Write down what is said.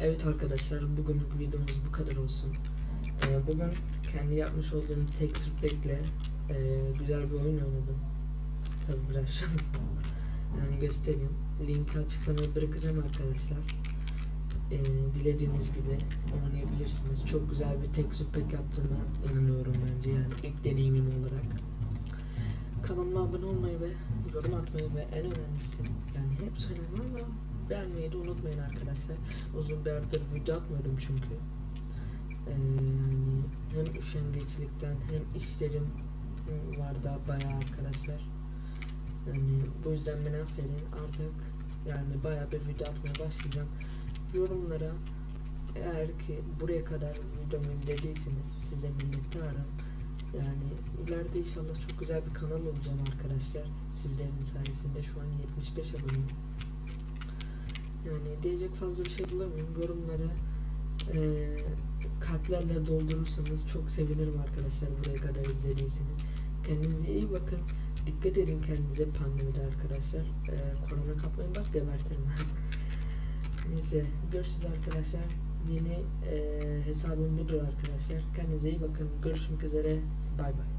Evet arkadaşlar bugünlük videomuz bu kadar olsun. Ee, bugün kendi yapmış olduğum texture pack'le e, güzel bir oyun oynadım. Tabi biraz şans. Yani göstereyim. Linki açıklamaya bırakacağım arkadaşlar. Ee, dilediğiniz gibi oynayabilirsiniz. Çok güzel bir texture pack yaptığıma inanıyorum bence yani ilk deneyimim olarak. Kanalıma abone olmayı ve yorum atmayı ve en önemlisi yani hep söylüyorum ama beğenmeyi de unutmayın arkadaşlar. Uzun bir aradır video atmıyorum çünkü. Ee, yani hem üşengeçlikten hem işlerim var da bayağı arkadaşlar. Yani bu yüzden beni affedin artık yani bayağı bir video atmaya başlayacağım. Yorumlara eğer ki buraya kadar videomu izlediyseniz size minnettarım. Yani ileride inşallah çok güzel bir kanal olacağım arkadaşlar. Sizlerin sayesinde şu an 75 aboneyim. Yani diyecek fazla bir şey bulamıyorum. Yorumlara eee, kalplerle doldurursanız çok sevinirim arkadaşlar buraya kadar izlediyseniz. Kendinize iyi bakın. Dikkat edin kendinize pandemide arkadaşlar. Eee, korona kapmayın bak gebertirim. Neyse görüşürüz arkadaşlar. Yeni eee, hesabım budur arkadaşlar. Kendinize iyi bakın. Görüşmek üzere. Bay bay.